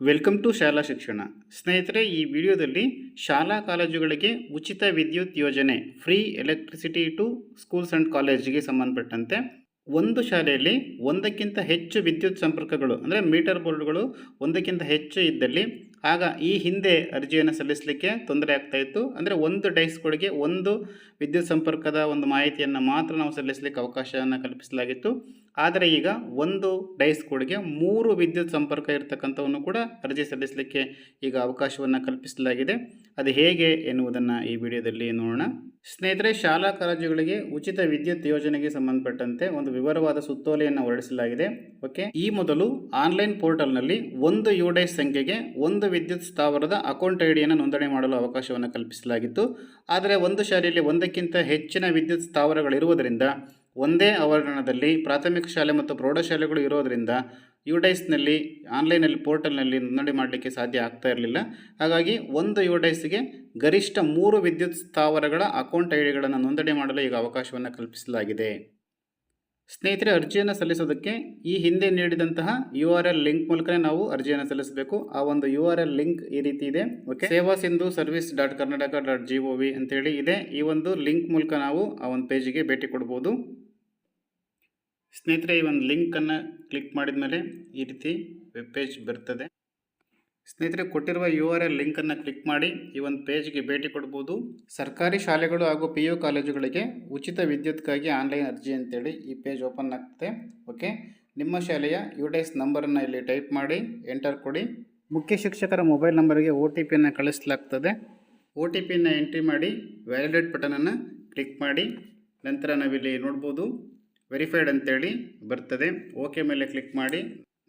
Welcome to ಶಾಲಾ ಶಿಕ್ಷಣ ಸ್ನೇಹಿತರೆ, ಈ ವಿಡಿಯೋದಲ್ಲಿ ಶಾಲಾ ಕಾಲೇಜುಗಳಿಗೆ ಉಚಿತ ವಿದ್ಯುತ್ ಯೋಜನೆ free electricity to schools and ಕಾಲೇಜಿಗೆ ಸಂಬಂಧಪಟ್ಟಂತೆ ಒಂದು ಶಾಲೆಯಲ್ಲಿ ಒಂದಕ್ಕಿಂತ ಹೆಚ್ಚು ವಿದ್ಯುತ್ ಸಂಪರ್ಕಗಳು, ಅಂದರೆ ಮೀಟರ್ ಬೋರ್ಡ್ಗಳು ಒಂದಕ್ಕಿಂತ ಹೆಚ್ಚು ಇದ್ದಲ್ಲಿ ಆಗ ಈ ಹಿಂದೆ ಅರ್ಜಿಯನ್ನು ಸಲ್ಲಿಸಲಿಕ್ಕೆ ತೊಂದರೆ ಆಗ್ತಾಯಿತ್ತು ಅಂದರೆ ಒಂದು ಡೈಸ್ಗಳಿಗೆ ಒಂದು ವಿದ್ಯುತ್ ಸಂಪರ್ಕದ ಒಂದು ಮಾಹಿತಿಯನ್ನು ಮಾತ್ರ ನಾವು ಸಲ್ಲಿಸಲಿಕ್ಕೆ ಅವಕಾಶವನ್ನು ಕಲ್ಪಿಸಲಾಗಿತ್ತು. ಆದರೆ ಈಗ ಒಂದು ಡೈಸ್ ಕೋಡ್ಗೆ ಮೂರು ವಿದ್ಯುತ್ ಸಂಪರ್ಕ ಇರತಕ್ಕಂಥವನ್ನು ಕೂಡ ಅರ್ಜಿ ಸಲ್ಲಿಸಲಿಕ್ಕೆ ಈಗ ಅವಕಾಶವನ್ನು ಕಲ್ಪಿಸಲಾಗಿದೆ. ಅದು ಹೇಗೆ ಎನ್ನುವುದನ್ನು ಈ ವಿಡಿಯೋದಲ್ಲಿ ನೋಡೋಣ. ಸ್ನೇಹಿತರೆ, ಶಾಲಾ ಕಾಲೇಜುಗಳಿಗೆ ಉಚಿತ ವಿದ್ಯುತ್ ಯೋಜನೆಗೆ ಸಂಬಂಧಪಟ್ಟಂತೆ ಒಂದು ವಿವರವಾದ ಸುತ್ತೋಲೆಯನ್ನು ಹೊರಡಿಸಲಾಗಿದೆ. ಓಕೆ? ಈ ಮೊದಲು ಆನ್ಲೈನ್ ಪೋರ್ಟಲ್ನಲ್ಲಿ ಒಂದು ಯುಡೈಸ್ ಸಂಖ್ಯೆಗೆ ಒಂದು ವಿದ್ಯುತ್ ಸ್ಥಾವರದ ಅಕೌಂಟ್ ಐಡಿಯನ್ನು ನೋಂದಣಿ ಮಾಡಲು ಅವಕಾಶವನ್ನು ಕಲ್ಪಿಸಲಾಗಿತ್ತು. ಆದರೆ ಒಂದು ಶಾಲೆಯಲ್ಲಿ ಒಂದಕ್ಕಿಂತ ಹೆಚ್ಚಿನ ವಿದ್ಯುತ್ ಸ್ಥಾವರಗಳಿರುವುದರಿಂದ, ಒಂದೇ ಆವರಣದಲ್ಲಿ ಪ್ರಾಥಮಿಕ ಶಾಲೆ ಮತ್ತು ಪ್ರೌಢಶಾಲೆಗಳು ಇರೋದರಿಂದ ಯುಡೈಸ್ನಲ್ಲಿ ಆನ್ಲೈನಲ್ಲಿ ಪೋರ್ಟಲ್ನಲ್ಲಿ ನೋಂದಣಿ ಮಾಡಲಿಕ್ಕೆ ಸಾಧ್ಯ ಆಗ್ತಾ ಇರಲಿಲ್ಲ. ಹಾಗಾಗಿ ಒಂದು ಯುಡೈಸ್ಗೆ ಗರಿಷ್ಠ ಮೂರು ವಿದ್ಯುತ್ ಸ್ಥಾವರಗಳ ಅಕೌಂಟ್ ಐ ಡಿಗಳನ್ನು ನೋಂದಣಿ ಮಾಡಲು ಈಗ ಅವಕಾಶವನ್ನು ಕಲ್ಪಿಸಲಾಗಿದೆ. ಸ್ನೇಹಿತರೆ, ಅರ್ಜಿಯನ್ನು ಸಲ್ಲಿಸೋದಕ್ಕೆ ಈ ಹಿಂದೆ ನೀಡಿದಂತಹ ಯು ಆರ್ ಎಲ್ ಲಿಂಕ್ ಮೂಲಕನೇ ನಾವು ಅರ್ಜಿಯನ್ನು ಸಲ್ಲಿಸಬೇಕು. ಆ ಒಂದು ಯು ಆರ್ ಎಲ್ ಲಿಂಕ್ ಈ ರೀತಿ ಇದೆ. Okay Seva Sindhu service dot Karnataka dot G O V ಅಂತೇಳಿ ಇದೆ. ಈ ಒಂದು ಲಿಂಕ್ ಮೂಲಕ ನಾವು ಆ ಒಂದು ಪೇಜಿಗೆ ಭೇಟಿ ಕೊಡ್ಬೋದು. ಸ್ನೇಹಿತರೆ, ಈ ಒಂದು ಲಿಂಕನ್ನು ಕ್ಲಿಕ್ ಮಾಡಿದ ಮೇಲೆ ಈ ರೀತಿ ವೆಬ್ ಪೇಜ್ ಬರ್ತದೆ. ಸ್ನೇಹಿತರೆ, ಕೊಟ್ಟಿರುವ ಯು ಆರ್ ಎಲ್ ಲಿಂಕನ್ನು ಕ್ಲಿಕ್ ಮಾಡಿ, ಈ ಒಂದು ಪೇಜ್ಗೆ ಭೇಟಿ ಕೊಡ್ಬೋದು. ಸರ್ಕಾರಿ ಶಾಲೆಗಳು ಹಾಗೂ ಪಿ ಯು ಕಾಲೇಜುಗಳಿಗೆ ಉಚಿತ ವಿದ್ಯುತ್ಗಾಗಿ ಆನ್ಲೈನ್ ಅರ್ಜಿ ಅಂತೇಳಿ ಈ ಪೇಜ್ ಓಪನ್ ಆಗ್ತದೆ. ಓಕೆ? ನಿಮ್ಮ ಶಾಲೆಯ ಯುಡೈಸ್ ನಂಬರನ್ನು ಇಲ್ಲಿ ಟೈಪ್ ಮಾಡಿ, ಎಂಟರ್ ಕೊಡಿ. ಮುಖ್ಯ ಶಿಕ್ಷಕರ ಮೊಬೈಲ್ ನಂಬರಿಗೆ ಒ ಟಿ ಪಿಯನ್ನು ಕಳಿಸಲಾಗ್ತದೆ. ಒ ಟಿ ಪಿಯನ್ನು ಎಂಟ್ರಿ ಮಾಡಿ, ವ್ಯಾಲಿಡೇಟ್ ಬಟನನ್ನು ಕ್ಲಿಕ್ ಮಾಡಿ. ನಂತರ ನಾವಿಲ್ಲಿ ನೋಡ್ಬೋದು. ವೆರಿಫೈಡ್ ಅಂತೇಳಿ ಬರ್ತದೆ. ಓಕೆ ಮೇಲೆ ಕ್ಲಿಕ್ ಮಾಡಿ.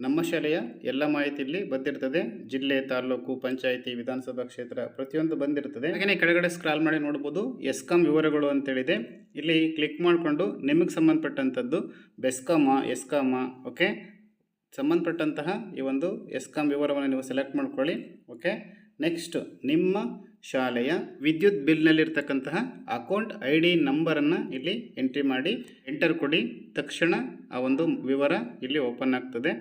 ನಮ್ಮ ಶಾಲೆಯ ಎಲ್ಲ ಮಾಹಿತಿ ಇಲ್ಲಿ ಬಂದಿರ್ತದೆ. ಜಿಲ್ಲೆ, ತಾಲೂಕು, ಪಂಚಾಯಿತಿ, ವಿಧಾನಸಭಾ ಕ್ಷೇತ್ರ ಪ್ರತಿಯೊಂದು ಬಂದಿರ್ತದೆ. ಹಾಗೆಯೇ ಕೆಳಗಡೆ ಸ್ಕ್ರಾಲ್ ಮಾಡಿ ನೋಡ್ಬೋದು. ಎಸ್ಕಾಂ ವಿವರಗಳು ಅಂತೇಳಿದೆ. ಇಲ್ಲಿ ಕ್ಲಿಕ್ ಮಾಡಿಕೊಂಡು ನಿಮಗೆ ಸಂಬಂಧಪಟ್ಟಂಥದ್ದು ಬೆಸ್ಕಾಮ, ಎಸ್ಕಾಮ ಓಕೆ ಸಂಬಂಧಪಟ್ಟಂತಹ ಈ ಒಂದು ಎಸ್ಕಾಂ ವಿವರವನ್ನು ನೀವು ಸೆಲೆಕ್ಟ್ ಮಾಡ್ಕೊಳ್ಳಿ ಓಕೆ ನೆಕ್ಸ್ಟ್ ನಿಮ್ಮ ಶಾಲೆಯ ವಿದ್ಯುತ್ ಬಿಲ್ನಲ್ಲಿರ್ತಕ್ಕಂತಹ ಅಕೌಂಟ್ ಐ ಡಿ ನಂಬರನ್ನು ಇಲ್ಲಿ ಎಂಟ್ರಿ ಮಾಡಿ ಎಂಟರ್ ಕೊಡಿ. ತಕ್ಷಣ ಆ ಒಂದು ವಿವರ ಇಲ್ಲಿ ಓಪನ್ ಆಗ್ತದೆ.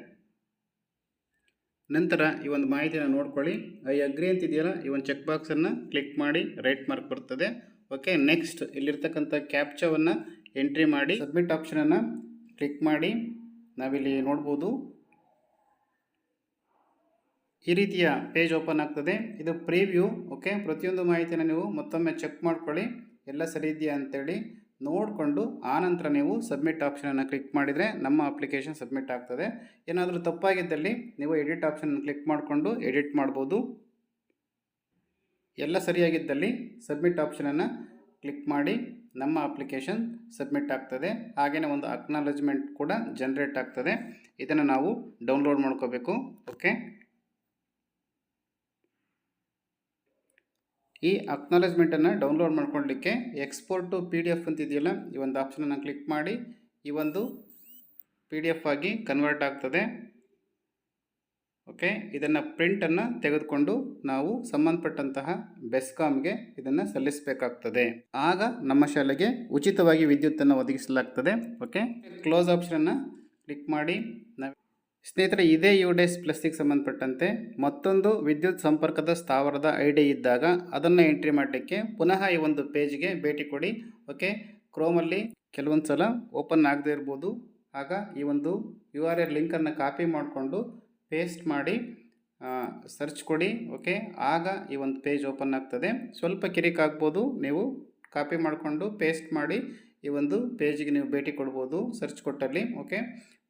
ನಂತರ ಈ ಒಂದು ಮಾಹಿತಿನ ನೋಡ್ಕೊಳ್ಳಿ. ಐ ಅಗ್ರಿ ಅಂತಿದೆಯಲ್ಲ? ಈ ಒಂದು ಚೆಕ್ ಬಾಕ್ಸನ್ನು ಕ್ಲಿಕ್ ಮಾಡಿ ರೈಟ್ ಮಾರ್ಕ್ ಬರ್ತದೆ. ಓಕೆ ನೆಕ್ಸ್ಟ್ ಇಲ್ಲಿರ್ತಕ್ಕಂಥ ಕ್ಯಾಪ್ಚವನ್ನು ಎಂಟ್ರಿ ಮಾಡಿ ಸಬ್ಮಿಟ್ ಆಪ್ಷನನ್ನು ಕ್ಲಿಕ್ ಮಾಡಿ. ನಾವಿಲ್ಲಿ ನೋಡ್ಬೋದು. ಈ ರೀತಿಯ ಪೇಜ್ ಓಪನ್ ಆಗ್ತದೆ. ಇದು ಪ್ರಿವ್ಯೂ ಓಕೆ ಪ್ರತಿಯೊಂದು ಮಾಹಿತಿನ ನೀವು ಮತ್ತೊಮ್ಮೆ ಚೆಕ್ ಮಾಡ್ಕೊಳ್ಳಿ. ಎಲ್ಲ ಸರಿ ಇದೆಯಾ ಅಂತೇಳಿ. ನೋಡಿಕೊಂಡು ಆನಂತರ ನೀವು ಸಬ್ಮಿಟ್ ಆಪ್ಷನನ್ನು ಕ್ಲಿಕ್ ಮಾಡಿದರೆ ನಮ್ಮ ಅಪ್ಲಿಕೇಶನ್ ಸಬ್ಮಿಟ್ ಆಗ್ತದೆ. ಏನಾದರೂ ತಪ್ಪಾಗಿದ್ದಲ್ಲಿ ನೀವು ಎಡಿಟ್ ಆಪ್ಷನ್ ಕ್ಲಿಕ್ ಮಾಡಿಕೊಂಡು ಎಡಿಟ್ ಮಾಡ್ಬೋದು. ಎಲ್ಲ ಸರಿಯಾಗಿದ್ದಲ್ಲಿ ಸಬ್ಮಿಟ್ ಆಪ್ಷನನ್ನು ಕ್ಲಿಕ್ ಮಾಡಿ ನಮ್ಮ ಅಪ್ಲಿಕೇಶನ್ ಸಬ್ಮಿಟ್ ಆಗ್ತದೆ. ಹಾಗೆಯೇ ಒಂದು ಅಕ್ನಾಲಜ್ಮೆಂಟ್ ಕೂಡ ಜನ್ರೇಟ್ ಆಗ್ತದೆ. ಇದನ್ನು ನಾವು ಡೌನ್ಲೋಡ್ ಮಾಡ್ಕೋಬೇಕು. ಓಕೆ ಈ ಅಕ್ನಾಲೇಜ್ಮೆಂಟನ್ನು ಡೌನ್ಲೋಡ್ ಮಾಡ್ಕೊಳ್ಳಿಕ್ಕೆ export to P D F ಅಂತಿದೆಯಲ್ಲ, ಈ ಒಂದು ಆಪ್ಷನನ್ನು ಕ್ಲಿಕ್ ಮಾಡಿ, ಈ ಒಂದು ಪಿ ಡಿ ಎಫ್ ಆಗಿ ಕನ್ವರ್ಟ್ ಆಗ್ತದೆ. ಓಕೆ ಇದನ್ನು ಪ್ರಿಂಟನ್ನು ತೆಗೆದುಕೊಂಡು ನಾವು ಸಂಬಂಧಪಟ್ಟಂತಹ ಬೆಸ್ಕಾಮ್ಗೆ ಇದನ್ನು ಸಲ್ಲಿಸಬೇಕಾಗ್ತದೆ. ಆಗ ನಮ್ಮ ಶಾಲೆಗೆ ಉಚಿತವಾಗಿ ವಿದ್ಯುತ್ತನ್ನು ಒದಗಿಸಲಾಗ್ತದೆ. ಓಕೆ ಕ್ಲೋಸ್ ಆಪ್ಷನನ್ನು ಕ್ಲಿಕ್ ಮಾಡಿ, ನಾವು ಸ್ನೇಹಿತರೆ, ಇದೇ ಯು ಡೇಸ್ ಪ್ಲಸ್ಸಿಗೆ ಸಂಬಂಧಪಟ್ಟಂತೆ ಮತ್ತೊಂದು ವಿದ್ಯುತ್ ಸಂಪರ್ಕದ ಸ್ಥಾವರದ ಐಡಿ ಇದ್ದಾಗ ಅದನ್ನು ಎಂಟ್ರಿ ಮಾಡಲಿಕ್ಕೆ ಪುನಃ ಈ ಒಂದು ಪೇಜ್ಗೆ ಭೇಟಿ ಕೊಡಿ. ಓಕೆ? ಕ್ರೋಮಲ್ಲಿ ಕೆಲವೊಂದು ಸಲ ಓಪನ್ ಆಗದೇ ಇರ್ಬೋದು. ಆಗ ಈ ಒಂದು ಯು ಆರ್ ಎಲ್ ಲಿಂಕನ್ನು ಕಾಪಿ ಮಾಡಿಕೊಂಡು ಪೇಸ್ಟ್ ಮಾಡಿ ಸರ್ಚ್ ಕೊಡಿ. ಓಕೆ? ಆಗ ಈ ಒಂದು ಪೇಜ್ ಓಪನ್ ಆಗ್ತದೆ. ಸ್ವಲ್ಪ ಕಿರಿಕಾಗ್ಬೋದು ನೀವು ಕಾಪಿ ಮಾಡಿಕೊಂಡು ಪೇಸ್ಟ್ ಮಾಡಿ ಈ ಒಂದು ಪೇಜಿಗೆ ನೀವು ಭೇಟಿ ಕೊಡ್ಬೋದು ಸರ್ಚ್ ಕೊಟ್ಟಲ್ಲಿ. ಓಕೆ?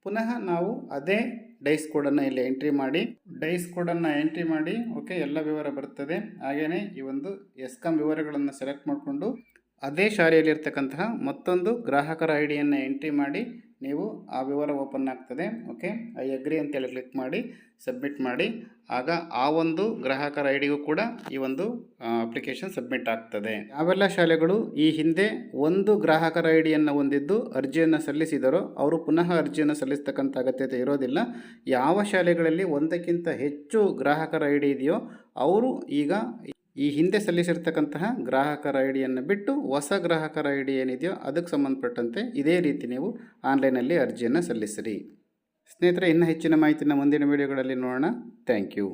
ಪುನಃ ನಾವು ಅದೇ ಡೈಸ್ ಕೋಡನ್ನು ಇಲ್ಲಿ ಎಂಟ್ರಿ ಮಾಡಿ ಡೈಸ್ ಕೋಡನ್ನು ಎಂಟ್ರಿ ಮಾಡಿ ಓಕೆ ಎಲ್ಲ ವಿವರ ಬರ್ತದೆ. ಹಾಗೆಯೇ ಈ ಒಂದು ಎಸ್ಕಾಮ್ ವಿವರಗಳನ್ನು ಸೆಲೆಕ್ಟ್ ಮಾಡಿಕೊಂಡು, ಅದೇ ಶಾಲೆಯಲ್ಲಿರ್ತಕ್ಕಂತಹ ಮತ್ತೊಂದು ಗ್ರಾಹಕರ ಐ ಎಂಟ್ರಿ ಮಾಡಿ ನೀವು ಆ ವಿವರ ಓಪನ್ ಆಗ್ತದೆ ಓಕೆ ಐ ಅಗ್ರಿ ಅಂತೇಳಿ ಕ್ಲಿಕ್ ಮಾಡಿ ಸಬ್ಮಿಟ್ ಮಾಡಿ. ಆಗ ಆ ಒಂದು ಗ್ರಾಹಕರ ಐ ಡಿಗೂ ಕೂಡ ಈ ಒಂದು ಅಪ್ಲಿಕೇಶನ್ ಸಬ್ಮಿಟ್ ಆಗ್ತದೆ. ಯಾವೆಲ್ಲ ಶಾಲೆಗಳು ಈ ಹಿಂದೆ ಒಂದು ಗ್ರಾಹಕರ ಐ ಡಿಯನ್ನು ಹೊಂದಿದ್ದು ಅರ್ಜಿಯನ್ನು ಸಲ್ಲಿಸಿದರೋ ಅವರು ಪುನಃ ಅರ್ಜಿಯನ್ನು ಸಲ್ಲಿಸ್ತಕ್ಕಂಥ ಅಗತ್ಯತೆ ಇರೋದಿಲ್ಲ. ಯಾವ ಶಾಲೆಗಳಲ್ಲಿ ಒಂದಕ್ಕಿಂತ ಹೆಚ್ಚು ಗ್ರಾಹಕರ ಐ ಇದೆಯೋ ಅವರು ಈಗ ಈ ಹಿಂದೆ ಸಲ್ಲಿಸಿರ್ತಕ್ಕಂತಹ ಗ್ರಾಹಕರ ಐ ಡಿಯನ್ನು ಬಿಟ್ಟು ಹೊಸ ಗ್ರಾಹಕರ ಐ ಡಿ ಏನಿದೆಯೋ ಅದಕ್ಕೆ ಸಂಬಂಧಪಟ್ಟಂತೆ ಇದೇ ರೀತಿ ನೀವು ಆನ್ಲೈನಲ್ಲಿ ಅರ್ಜಿಯನ್ನು ಸಲ್ಲಿಸಿರಿ. ಸ್ನೇಹಿತರೆ, ಇನ್ನೂ ಹೆಚ್ಚಿನ ಮಾಹಿತಿನ ಮುಂದಿನ ವೀಡಿಯೋಗಳಲ್ಲಿ ನೋಡೋಣ. Thank you.